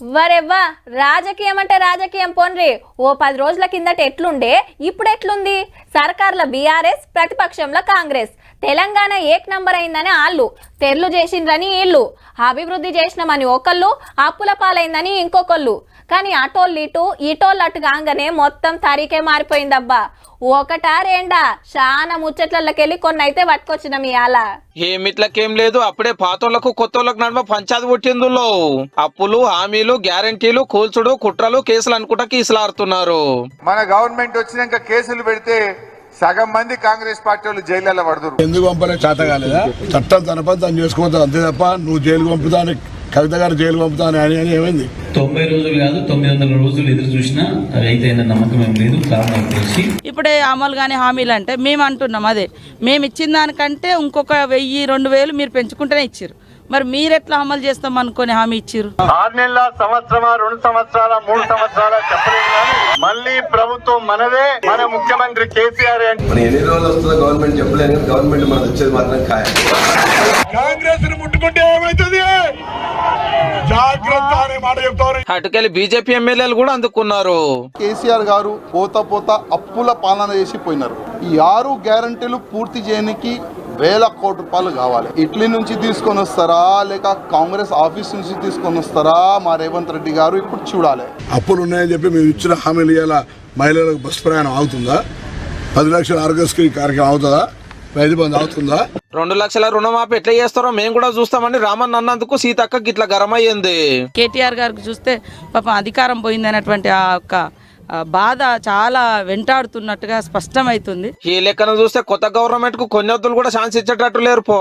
వరెవ్వా రాజకీయం అంటే రాజకీయం పోన్రి. ఓ పది రోజుల కిందట ఎట్లుండే? ఇప్పుడు ఎట్లుంది? సర్కార్ల బీఆర్ఎస్ ప్రతిపక్షంలో కాంగ్రెస్. తెలంగాణ ఏక్ నంబర్ అయిందని వాళ్ళు తెర్లు చేసిండ్రని వీళ్ళు అభివృద్ధి చేసినామని ఒకళ్ళు అప్పుల పాలైందని ఇంకొకళ్ళు. కానీ అటోళ్ళు ఇటు ఇటోళ్ళు అటు కాగానే మొత్తం తరీకే మారిపోయిందబ్బా. ఒకటా రెండా? చాలా ముచ్చట్లకెళ్ళి కొన్ని అయితే పట్టుకొచ్చినాం ఇవాళ ఏమిట్లకేం లేదు అప్పుడే పాతోళ్ళకు కొత్తోళ్ళకు నడుమ పంచాది పుట్టిందులో. అప్పులు హామీలు గ్యారంటీలు కూల్చుడు కుట్రలు కేసులు అనుకుంటా కీసులాడుతున్నారు. మన గవర్నమెంట్ వచ్చినాక కేసులు పెడితే సగం మంది కాంగ్రెస్ పార్టీ వాళ్ళు జైల్లో పడుతురు ఎందుకు పంపలే? చేత కాలేదా? చట్టం తన పని తను చేసుకోవద్దు అంతే తప్ప నువ్వు జైలు పంపుతాను కవిత గారు జైలు పంపుతాను అని అని ఏమైంది? తొంభై రోజులు కాదు తొమ్మిది వందల రోజులు ఎదురు చూసినా అయితే నమ్మకం ఏం లేదు కారణం తెలిసి. ఇప్పుడే అమలు కానీ హామీలు అంటే మేము అంటున్నాం అదే. మేము ఇచ్చిన దానికంటే ఇంకొక వెయ్యి రెండు వేలు మీరు పెంచుకుంటేనే ఇచ్చారు మరి మీరు ఎట్లా అమలు చేస్తాం అనుకొని హామీ ఇచ్చారు ఆరు నెలల సంవత్సరమా రెండు సంవత్సరాల మూడు సంవత్సరాల చెప్పలేదు మళ్ళీ ప్రభుత్వం మనదే మన ముఖ్యమంత్రి కేసీఆర్ ఎన్ని రోజులు వస్తుందో గవర్నమెంట్ చెప్పలేదు గవర్నమెంట్ మనకు వచ్చేది మాత్రం ఖాయం. అటుకెళ్ళి బీజేపీ ఎమ్మెల్యేలు కూడా అందుకున్నారు. కేసీఆర్ గారు పోత పోత అప్పుల పాలన చేసి పోయినారు. ఈ ఆరు గ్యారంటీలు పూర్తి చేయడానికి వేల కోట్ల రూపాయలు కావాలి. ఇట్లీ నుంచి తీసుకొని వస్తారా? లేక కాంగ్రెస్ ఆఫీస్ నుంచి తీసుకొని వస్తారా? మా రేవంత్ రెడ్డి గారు ఇప్పుడు చూడాలి. అప్పులు ఉన్నాయని చెప్పి మేము ఇచ్చిన హామీలు ఇవాళ మహిళలకు బస్సు ప్రయాణం అవుతుందా పది లక్షల ఆరోగ్యశ్రీ కార్యక్రమం అవుతుందా రైతు బంధు అవుతుందా? రెండు లక్షల రుణమాఫీ ఎట్లా చేస్తారో మేము కూడా చూస్తామని రామన్ అన్నందుకు సీతక్క గిట్ల గరమయ్యింది. కేటీఆర్ గారికి చూస్తే పాపం అధికారం పోయింది అనేటువంటి ఆ యొక్క బాధ చాలా వెంటాడుతున్నట్టుగా స్పష్టమవుతుంది. ఈ లెక్కను చూస్తే కొత్త గవర్నమెంట్కు కొన్ని కూడా ఛాన్స్ ఇచ్చేటట్టు లేరు పో.